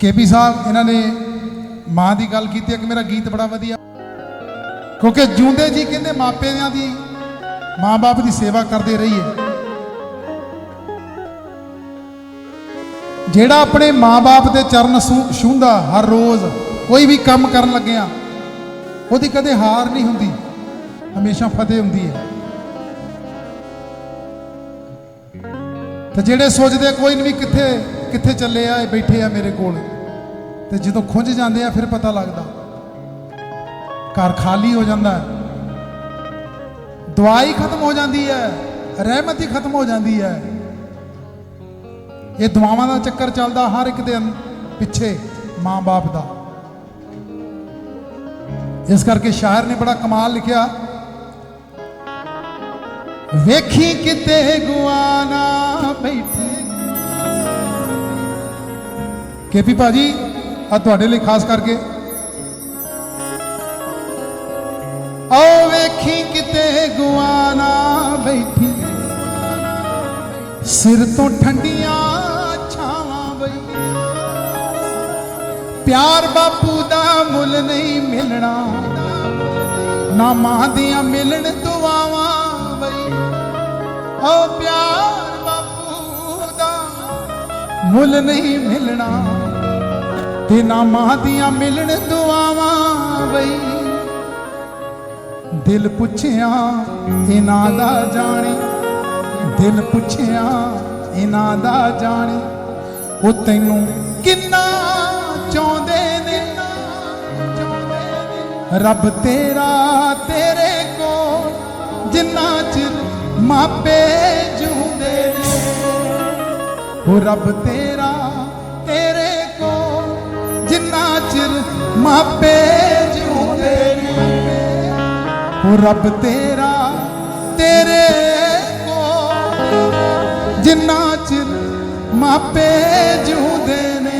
KP ਸਾਹਿਬ, ਇਹਨਾਂ ਨੇ ਮਾਂ ਦੀ ਗੱਲ ਕੀਤੀ ਹੈ ਕਿ ਮੇਰਾ ਗੀਤ ਬੜਾ ਵਧੀਆ। ਕਿਉਂਕਿ ਜੂੰਦੇ ਜੀ ਕਹਿੰਦੇ ਮਾਪਿਆਂ ਦੀ ਮਾਂ-ਬਾਪ ਦੀ ਸੇਵਾ ਕਰਦੇ ਰਹੀਏ। ਜਿਹੜਾ ਆਪਣੇ ਮਾਂ-ਬਾਪ ਦੇ ਚਰਨ ਛੂ- ਛੂੰਹਦਾ ਹਰ ਰੋਜ਼ ਕੋਈ ਵੀ ਕੰਮ ਕਰਨ ਲੱਗਿਆ, ਉਹਦੀ ਕਦੇ ਹਾਰ ਨਹੀਂ ਹੁੰਦੀ, ਹਮੇਸ਼ਾ ਫਤਿਹ ਹੁੰਦੀ ਹੈ। ਤੇ ਜਿਹੜੇ ਸੋਚਦੇ ਕੋਈ ਨਹੀਂ ਵੀ ਕਿੱਥੇ ਕਿੱਥੇ ਚੱਲੇ ਆ, ਇਹ ਬੈਠੇ ਆ ਮੇਰੇ ਕੋਲ। ਤੇ ਜਦੋਂ ਖੁੰਝ ਜਾਂਦੇ ਆ, ਫਿਰ ਪਤਾ ਲੱਗਦਾ। ਘਰ ਖਾਲੀ ਹੋ ਜਾਂਦਾ ਹੈ। ਦਵਾਈ ਖਤਮ ਹੋ ਜਾਂਦੀ ਹੈ, ਰਹਿਮਤ ਹੀ ਖਤਮ ਹੋ ਜਾਂਦੀ ਹੈ। ਇਹ ਦੁਆਵਾਂ ਦਾ ਚੱਕਰ ਚੱਲਦਾ ਹਰ ਇੱਕ ਦੇ ਪਿੱਛੇ ਮਾਂ-ਬਾਪ ਦਾ। ਇਸ ਕਰਕੇ ਸ਼ਾਇਰ ਨੇ ਬੜਾ ਕਮਾਲ ਲਿਖਿਆ। ਵੇਖੀ ਕਿਤੇ ਗੁਆਨਾ ਬੈਠੇ। ਕੇਪੀ ਭਾਜੀ ਆ ਤੁਹਾਡੇ ਲਈ ਖਾਸ ਕਰਕੇ। ਆਓ ਵੇਖੀ ਕਿਤੇ ਗੁਆਨਾ ਬੈਠੀ। ਸਿਰ ਤੋਂ ਠੰਡੀਆਂ ਛਾਵਾਂ ਬਈ ਪਿਆਰ ਬਾਪੂ ਦਾ ਮੁੱਲ ਨਹੀਂ ਮਿਲਣਾ। ਨਾ ਮਾਂ ਦੀਆਂ ਮਿਲਣ ਦੁਆਵਾਂ ਬਈ ਓ ਪਿਆਰ ਬਾਪੂ ਦਾ ਮੁੱਲ ਨਹੀਂ ਮਿਲਣਾ। ਤੇ ਮਾਂ ਦੀਆਂ ਮਿਲਣ ਦੁਆਵਾਂ ਬਈ ਦਿਲ ਪੁੱਛਿਆ ਇਹਨਾਂ ਦਾ ਜਾਣੇ, ਦਿਲ ਪੁੱਛਿਆ ਇਹਨਾਂ ਦਾ ਜਾਣੇ। ਉਹ ਤੈਨੂੰ ਕਿੰਨਾ ਚਾਹੁੰਦੇ ਨੇ? ਰੱਬ ਤੇਰਾ ਤੇਰੇ ਕੋਲ ਜਿੰਨਾ ਚਿਰ ਮਾਪੇ ਜੂਦੇ ਨੇ। ਉਹ ਰੱਬ ਤੇਰਾ ਮਾਪੇ ਜੂਦੇ ਨੇ ਉਹ ਰੱਬ ਤੇਰਾ, ਤੇਰੇ ਕੋਲ। ਜਿੰਨਾ ਚਿਰ ਮਾਪੇ ਜੂਦੇ ਨੇ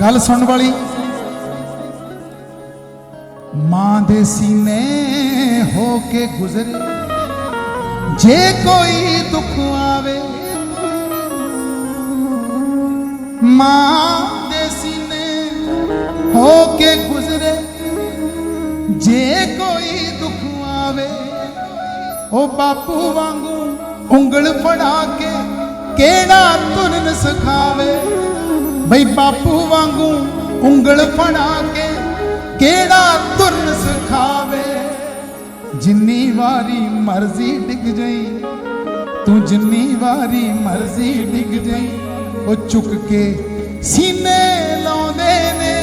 ਗੱਲ ਸੁਣਨ ਵਾਲੀ ਮਾਂ ਦੇ ਸੀਨੇ ਹੋ ਕੇ ਗੁਜ਼ਰੇ। ਜੇ ਕੋਈ ਦੁੱਖ ਆਵੇ ਮਾਂ ਦੇ ਸੀਨੇ ਹੋ ਕੇ ਗੁਜ਼ਰੇ। ਜੇ ਕੋਈ ਦੁੱਖ ਆਵੇ, ਉਹ ਬਾਪੂ ਵਾਂਗੂ ਉਂਗਲ ਫੜਾ ਕੇ ਕਿਹੜਾ ਤੁਰਨ ਸਿਖਾਵੇ? ਬਈ ਬਾਪੂ ਵਾਂਗੂ ਉਂਗਲ ਫੜਾ ਕੇ ਕਿਹੜਾ ਤੁਰ ਸਿਖਾਵੇ? ਜਿੰਨੀ ਵਾਰੀ ਮਰਜ਼ੀ ਡਿੱਗ ਜਾਈ, ਤੂੰ ਜਿੰਨੀ ਵਾਰੀ ਮਰਜ਼ੀ ਡਿੱਗ ਜਾਈ, ਉਹ ਚੁੱਕ ਕੇ ਸੀਨੇ ਲਾਉਂਦੇ ਨੇ।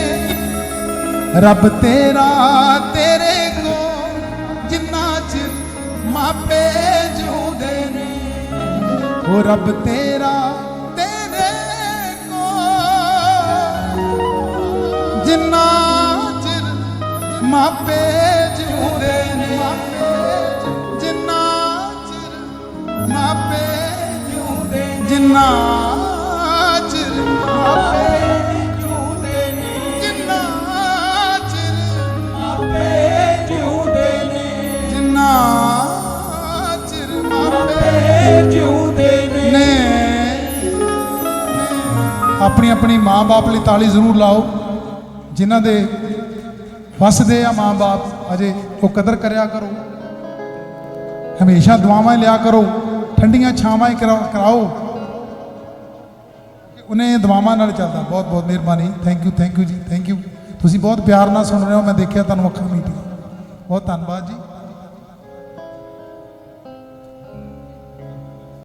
ਰੱਬ ਤੇਰਾ ਤੇਰੇ ਕੋਲ ਜਿੰਨਾ ਚਿਰ ਮਾਪੇ ਜੂਦੇ ਨੇ, ਉਹ ਰੱਬ ਤੇਰਾ ਮਾਪੇ ਜੂਦੇ ਨੇ। ਜਿੰਨਾ ਚਿਰ ਮਾਪੇ ਜੂਦੇ ਜਿੰਨਾ ਚਿਰ ਮਾਪੇ ਜੂਦੇ ਨੇ। ਜਿੰਨਾ ਚਿਰ ਮਾਪੇ ਜੂਦੇ ਨੇ। ਜਿੰਨਾ ਚਿਰ ਮਾਪੇ ਜਿਉਂਦੇ ਨੇ। ਆਪਣੀ ਆਪਣੀ ਮਾਂ-ਬਾਪ ਲਈ ਤਾਲੀ ਜ਼ਰੂਰ ਲਾਓ। ਜਿਨ੍ਹਾਂ ਦੇ ਵਸਦੇ ਆ ਮਾਂ-ਬਾਪ ਅਜੇ ਉਹ ਕਦਰ ਕਰਿਆ ਕਰੋ। ਹਮੇਸ਼ਾ ਦੁਆਵਾਂ ਲਿਆ ਕਰੋ, ਠੰਡੀਆਂ ਛਾਵਾਂ ਹੀ ਕਰਾ- ਕਰਾਓ। ਉਹਨੇ ਦੁਆਵਾਂ ਨਾਲ ਚੱਲਦਾ। ਬਹੁਤ ਬਹੁਤ ਮਿਹਰਬਾਨੀ। ਥੈਂਕ ਯੂ ਥੈਂਕ ਯੂ ਜੀ ਥੈਂਕ ਯੂ ਤੁਸੀਂ ਬਹੁਤ ਪਿਆਰ ਨਾਲ ਸੁਣ ਰਹੇ ਹੋ, ਮੈਂ ਦੇਖਿਆ ਤੁਹਾਨੂੰ ਅੱਖਾਂ ਮੀਟੀਆਂ। ਬਹੁਤ ਧੰਨਵਾਦ ਜੀ।